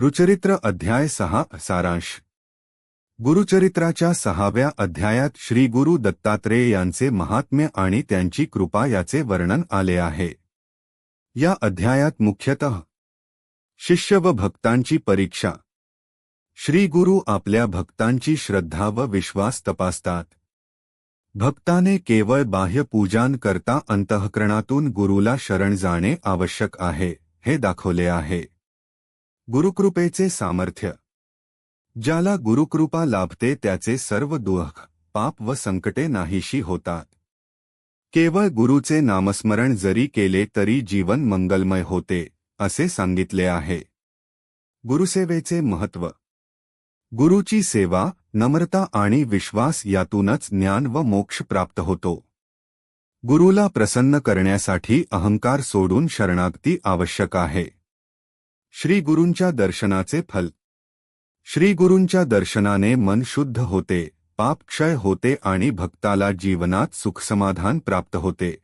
रुचरित्र अध्याय सहा, सारांश. गुरुचरित्राच्या सहाव्या अध्यायात श्री गुरु दत्तात्रेय यांचे महात्म्य आणि त्यांची कृपा याचे वर्णन आले आहे. या अध्यायात मुख्यतः शिष्य व भक्तांची परीक्षा. श्री गुरु आपल्या भक्तांची श्रद्धा व विश्वास तपासतात. भक्ताने केवळ बाह्य पूजान अंतःकरणातून गुरुला शरण जाणे आवश्यक आहे, हे दाखवले आहे. गुरुकृपेचे सामर्थ्य. ज्याला गुरुकृपा लाभते त्याचे सर्व दुःख पाप व संकटे नाहीशी होतात. केवळ गुरुचे नामस्मरण जरी केले तरी जीवन मंगलमय होते असे सांगितले आहे. गुरुसेवेचे महत्त्व. गुरुची सेवा नम्रता आणि विश्वास यातूनच ज्ञान व मोक्ष प्राप्त होतो. गुरुला प्रसन्न करण्यासाठी अहंकार सोडून शरणागती आवश्यक आहे. श्री गुरूंच्या दर्शनाचे फल. श्री गुरूंच्या दर्शनाने मन शुद्ध होते, पाप क्षय होते आणि भक्ताला जीवनात सुखसमाधान प्राप्त होते.